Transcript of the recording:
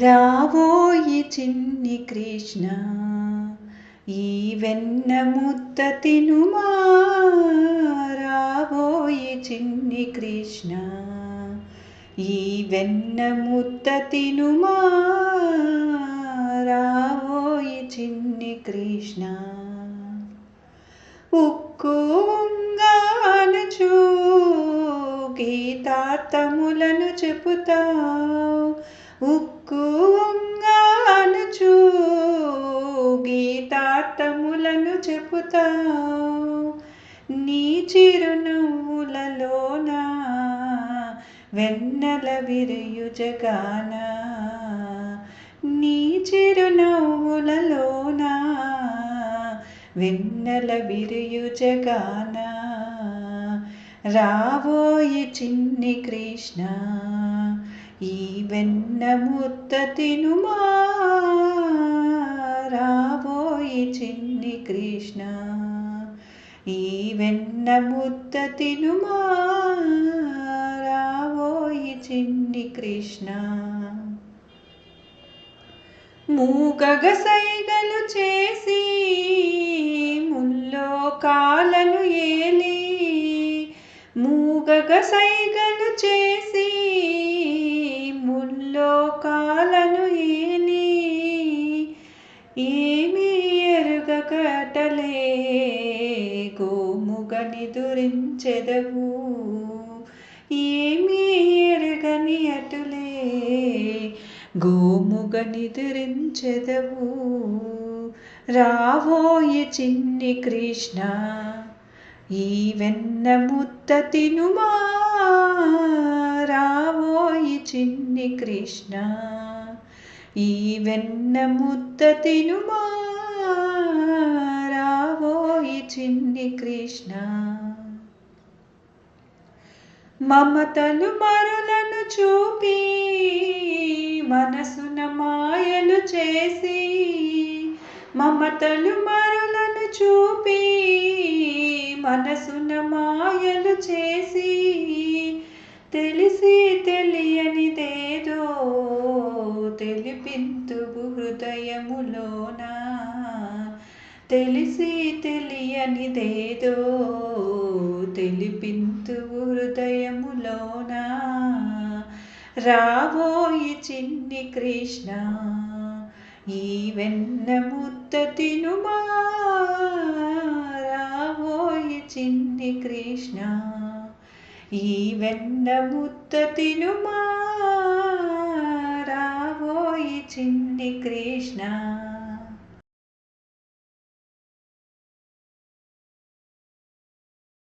రావోయి చిన్ని కృష్ణ ఈ వెన్న ముద్ద తినుమా. రావోయి చిన్ని కృష్ణ ఈ వెన్న ముద్ద తినుమా. రావోయి చిన్ని కృష్ణ ఉక్కు ఉంగానచు గీతార్థములను చెబుతా ఉక్కు ఉంగానచు గీతార్థములను చెబుతా నీ చిరునవ్వులలోన వెన్నెల విరియు జగాన నీ చిరునవ్వులలోన వెన్నెల విరియు జగాన రావోయి చిన్ని కృష్ణ ఈ వెన్న ముద్ద తినుమా? చిన్ని కృష్ణ. ఈ వెన్న ముద్ద తినుమా? రావోయి చిన్ని కృష్ణ. మూగగ సైగలు చేసి ముల్లో కాలను ఏలి. మూగగ సైగలు చేసి ఏమి ఎరుగకటలే గోముగని దురించెదవు. ఏమీ ఎరుగని అటులే గోముగని దురించెదవు. రావోయి చిన్ని కృష్ణ ఈ వెన్న ముద్ద తినుమా. రావోయి చిన్ని కృష్ణ. ఈ వెన్న ముద్ద తినుమా? రావోయి చిన్ని కృష్ణ. మమతలు మరులను చూపి మనసున మాయలు చేసి మమతలు మరులను చూపి మనసున మాయలు చేసి తెలిసి తెలియనిదే తెలిపింతువు హృదయములోన తెలిసి తెలియనిదేదో తెలిపింతువు హృదయములోన రాబోయి చిన్ని కృష్ణ ఈ వెన్న ముద్ద తినుమా? రాబోయి చిన్ని కృష్ణ ఈ వెన్న ముద్ద తినుమా? ि चिण्डि कृष्णा